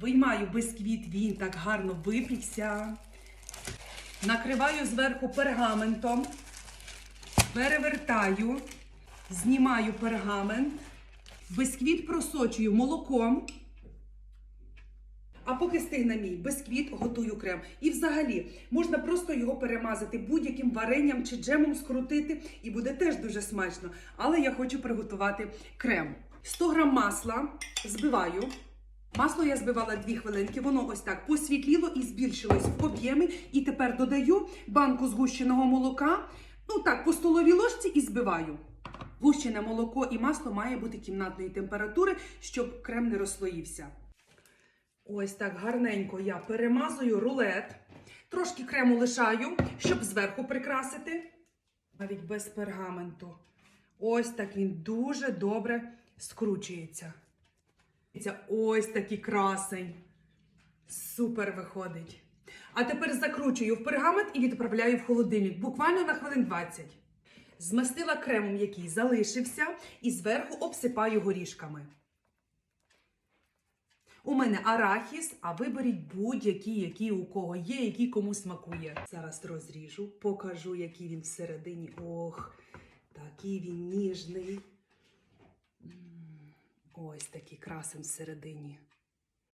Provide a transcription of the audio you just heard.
Виймаю бисквіт, він так гарно випікся. Накриваю зверху пергаментом, перевертаю, знімаю пергамент, бисквіт просочую молоком. А поки стигне мій бисквіт, готую крем. І взагалі можна просто його перемазати будь-яким варенням чи джемом скрутити, і буде теж дуже смачно. Але я хочу приготувати крем. 100 грам масла збиваю. Масло я збивала 2 хвилинки, воно ось так посвітліло і збільшилось в об'ємі. І тепер додаю банку згущеного молока, ну так, по столовій ложці і збиваю. Гущене молоко і масло має бути кімнатної температури, щоб крем не розслоївся. Ось так гарненько я перемазую рулет. Трошки крему лишаю, щоб зверху прикрасити. Навіть без пергаменту. Ось так він дуже добре скручується. Ось такий красень. Супер виходить. А тепер закручую в пергамент і відправляю в холодильник буквально на хвилин 20. Змастила кремом, який залишився, і зверху обсипаю горішками. У мене арахіс, а виберіть будь-які, які у кого є, які кому смакує. Зараз розріжу, покажу, який він всередині. Ох, такий він ніжний. Ось такі красень всередині.